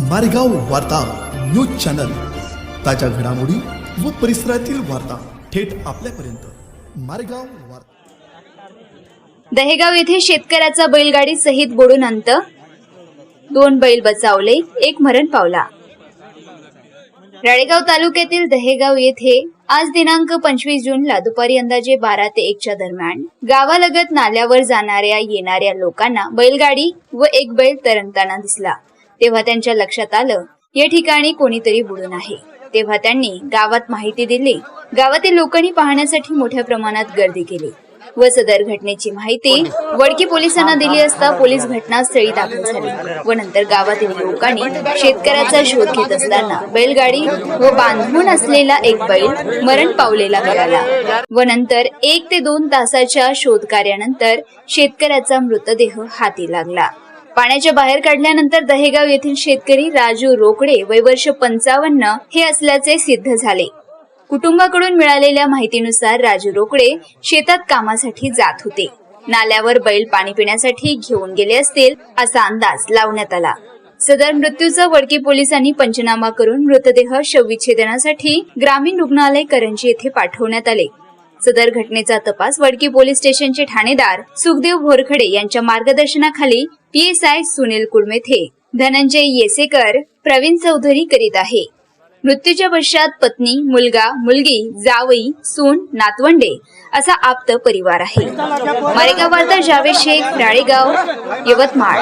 मारेगाव वार्ता news channel. ताज्या घडामोडी व परिसरातील वार्ता थेट आपल्यापर्यंत. मारेगाव वार्ता. दहेगाव येथे शेतकऱ्याचा बैलगाडी सहित बुडून अंत दोन बैल बचावले एक मरण पावला. राळेगाव तालुक्यातील दहेगाव येथे आज दिनांक पंचवीस जूनला दुपारी अंदाजे बारा ते एकच्या दरम्यान गावालगत नाल्यावर जाणाऱ्या येणाऱ्या लोकांना बैलगाडी व एक बैल तरंगताना दिसला. तेव्हा त्यांच्या लक्षात आलं या ठिकाणी कोणीतरी बुडून आहे. तेव्हा त्यांनी गावात माहिती दिली. गावातील लोकांनी पाहण्यासाठी मोठ्या प्रमाणात गर्दी केली. व सदर घटनेची माहिती वडकी पोलिसांना दिली असता पोलीस घटनास्थळी दाखल झाले व नंतर गावातील लोकांनी शेतकऱ्याचा शोध घेत असताना बैलगाडी व बांधून असलेला एक बैल मरण पावलेला मिळाला व नंतर एक ते दोन तासाच्या शोध कार्यानंतर शेतकऱ्याचा मृतदेह हाती लागला. पाण्याच्या बाहेर काढल्यानंतर दहेगाव येथील शेतकरी राजू रोकडे वय वर्ष पंचावन्न हे असल्याचे सिद्ध झाले. कुटुंबाकडून मिळालेल्या माहितीनुसार राजू रोकडे शेतात कामासाठी जात होते. नाल्यावर बैल पाणी पिण्यासाठी घेऊन गेले असतील असा अंदाज लावण्यात आला. सदर मृत्यूचा वडकी पोलिसांनी पंचनामा करून मृतदेह शवविच्छेदनासाठी ग्रामीण रुग्णालय करंजी येथे पाठवण्यात आले. सदर घटनेचा तपास वडकी पोलीस स्टेशनचे ठाणेदार सुखदेव भोरखडे यांच्या मार्गदर्शनाखाली पीएसआय सुनील कुडमेथे धनंजय येसेकर प्रवीण चौधरी करीत आहे. मृत्यूच्या पश्चात पत्नी मुलगा मुलगी जावई सून नातवंडे असा आप्त परिवार आहे. मारेगाव वार्ता जावेद शेख राळेगाव यवतमाळ.